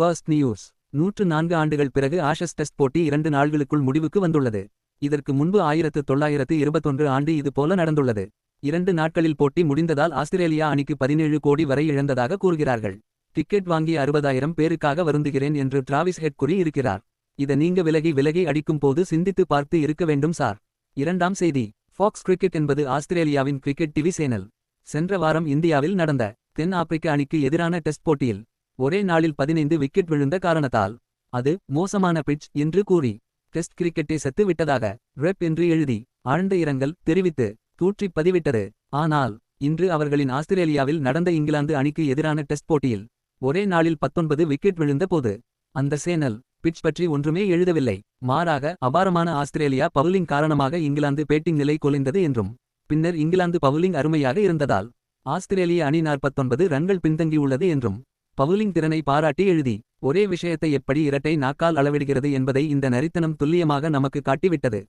First news நூற்று நான்கு ஆண்டுகள் பிறகு ஆஷஸ் டெஸ்ட் போட்டி இரண்டு நாள்களுக்குள் முடிவுக்கு வந்துள்ளது. இதற்கு முன்பு ஆயிரத்து தொள்ளாயிரத்து இருபத்தொன்று ஆண்டு இது போல நடந்துள்ளது. இரண்டு நாட்களில் போட்டி முடிந்ததால் ஆஸ்திரேலியா அணிக்கு பதினேழு கோடி வரை இழந்ததாக கூறுகிறார்கள். டிக்கெட் வாங்கி அறுபதாயிரம் பேருக்காக வருந்துகிறேன் என்று டிராவிஸ் ஹெட் கூறி இருக்கிறார் இத நீங்க விலகி விலகி அடிக்கும் போது சிந்தித்து பார்த்து இருக்க வேண்டும் சார். இரண்டாம் செய்தி. ஃபாக்ஸ் கிரிக்கெட் என்பது ஆஸ்திரேலியாவின் கிரிக்கெட் டிவி சேனல். சென்ற வாரம் இந்தியாவில் நடந்த தென் ஆப்பிரிக்க அணிக்கு எதிரான டெஸ்ட் போட்டியில் ஒரே நாளில் பதினைந்து விக்கெட் விழுந்த காரணத்தால் அது மோசமான பிட்ச் என்று கூறி டெஸ்ட் கிரிக்கெட்டை செத்து விட்டதாக ரெப் என்று எழுதி ஆழ்ந்த இரங்கல் தெரிவித்து தூற்றிப் பதிவிட்டது. ஆனால் இன்று அவர்களின் ஆஸ்திரேலியாவில் நடந்த இங்கிலாந்து அணிக்கு எதிரான டெஸ்ட் போட்டியில் ஒரே நாளில் பத்தொன்பது விக்கெட் விழுந்த போது அந்த சேனல் பிட்ச் பற்றி ஒன்றுமே எழுதவில்லை. மாறாக அபாரமான ஆஸ்திரேலியா பவுலிங் காரணமாக இங்கிலாந்து பேட்டிங் நிலை குலைந்தது என்றும் பின்னர் இங்கிலாந்து பவுலிங் அருமையாக இருந்ததால் ஆஸ்திரேலிய அணி நாற்பத்தொன்பது ரன்கள் பின்தங்கியுள்ளது என்றும் பவுலிங் திறனை பாராட்டி எழுதி ஒரே விஷயத்தை எப்படி இரட்டை நாக்கால் அளவிடுகிறது என்பதை இந்த நரித்தனம் துல்லியமாக நமக்கு காட்டிவிட்டது.